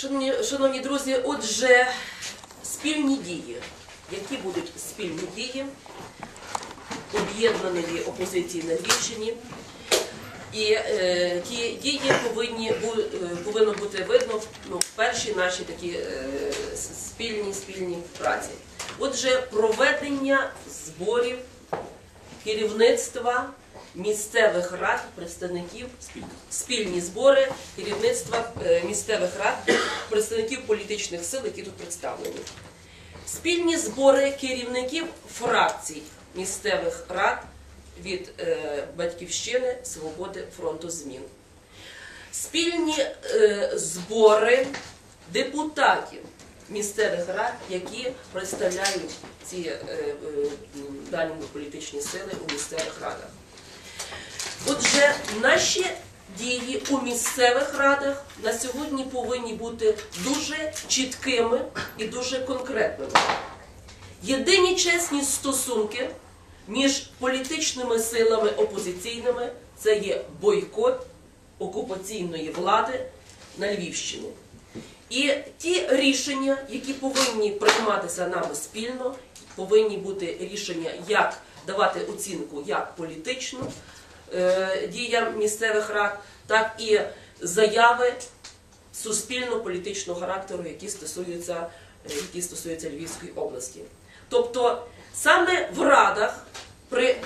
Шановні, шановні друзі, отже, спільні дії. Які будуть спільні дії об'єднаної опозиції на Львівщині? І е, ті дії повинні бу- е, повинно бути видно ну, в першій нашій такі е, спільні спільні праці. Отже, проведення зборів керівництва місцевих рад, представників спільні збори керівництва е, місцевих рад, представників політичних сил, які тут представлені. Спільні збори керівників фракцій місцевих рад від е, Батьківщини, Свободи, фронту змін. Спільні е, збори депутатів місцевих рад, які представляють ці дані політичні сили у місцевих радах. Отже, наші дії у місцевих радах на сьогодні повинні бути дуже чіткими і дуже конкретними. Єдині чесні стосунки між політичними силами опозиційними це є бойкот окупаційної влади на Львівщині. І ті рішення, які повинні прийматися нами спільно, повинні бути рішення, як давати оцінку як політичну діям місцевих рад, так і заяви суспільно-політичного характеру, які стосуються, е, які стосуються Львівської області. Тобто саме в радах при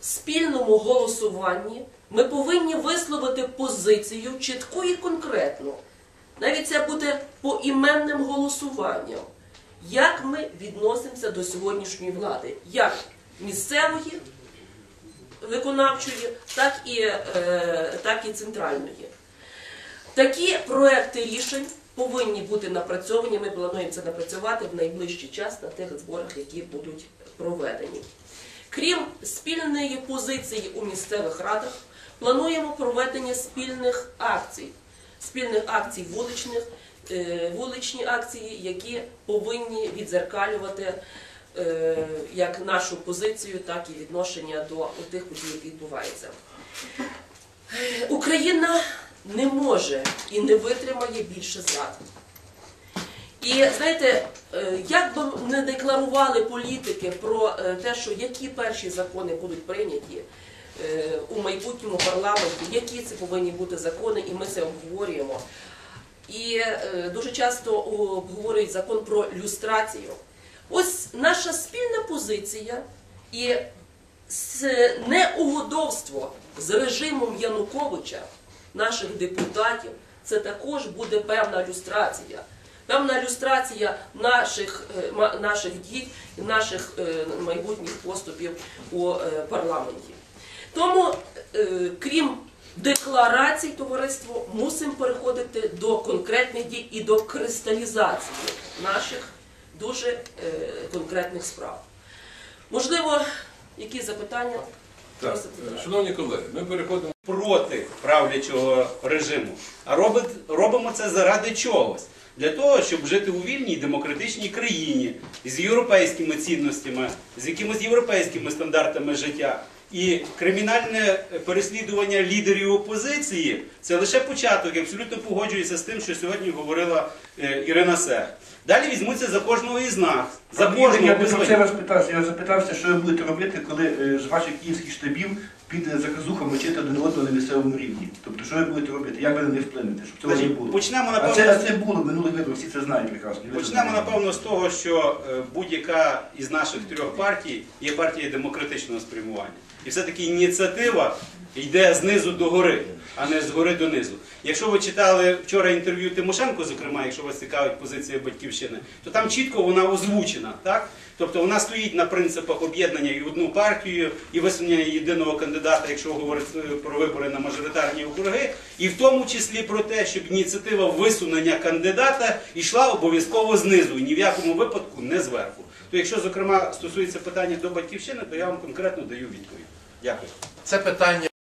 спільному голосуванні ми повинні висловити позицію чітку і конкретну. Навіть це буде поіменним голосуванням. Як ми відносимося до сьогоднішньої влади, як місцевої виконавчої, так і, е, так і центральної. Такі проекти рішень повинні бути напрацьовані. Ми плануємо це напрацювати в найближчий час на тих зборах, які будуть проведені. Крім спільної позиції у місцевих радах, плануємо проведення спільних акцій, спільних акцій вуличних, е, вуличні акції, які повинні відзеркалювати як нашу позицію, так і відношення до тих подій, які відбуваються. Україна не може і не витримає більше зрад. І знаєте, е, як би не декларували політики про е, те, що які перші закони будуть прийняті е, у майбутньому парламенті, які це повинні бути закони, і ми це обговорюємо. І е, дуже часто обговорюють закон про люстрацію. Ось наша спільна позиція і неугодовство з режимом Януковича, наших депутатів, це також буде певна люстрація. Певна люстрація наших, е, наших дій і наших е, майбутніх поступів у е, парламенті. Тому, крім декларацій, товариство, мусимо переходити до конкретних дій і до кристалізації наших дуже е, конкретних справ. Можливо, якісь запитання? Так, шановні колеги, ми переходимо. проти правлячого режиму, а робить, робимо це заради чогось. Для того, щоб жити у вільній демократичній країні з європейськими цінностями, з якимись європейськими стандартами життя. І кримінальне переслідування лідерів опозиції це лише початок. Я абсолютно погоджуюся з тим, що сьогодні говорила е, Ірина Сех. Далі візьмуться за кожного із нас. За Я кожного не про це вас питався. Я запитався, що ви будете робити, коли е, з ваших київських штабів піде заказуха мочити один одного на місцевому рівні. Тобто, що ви будете робити? Як ви на них вплинете, щоб цього не Значить, було? почнемо, А напевно, це, а це було в минулих виборах, всі це знають прекрасно. і ви це Почнемо, знаєте. напевно, з того, що е, будь-яка із наших трьох партій є партія демократичного спрямування. І все-таки ініціатива йде знизу до гори, а не згори до низу. Якщо ви читали вчора інтерв'ю Тимошенко, зокрема, якщо вас цікавить позиція батьківщини, то там чітко вона озвучена. Так? Тобто вона стоїть на принципах об'єднання і одну партію, і висунення єдиного кандидата, якщо говорити про вибори на мажоритарні округи, і в тому числі про те, щоб ініціатива висунення кандидата йшла обов'язково знизу, і ні в якому випадку не зверху. То якщо, зокрема, стосується питання до батьківщини, то я вам конкретно даю відповідь. Дякую. Це питання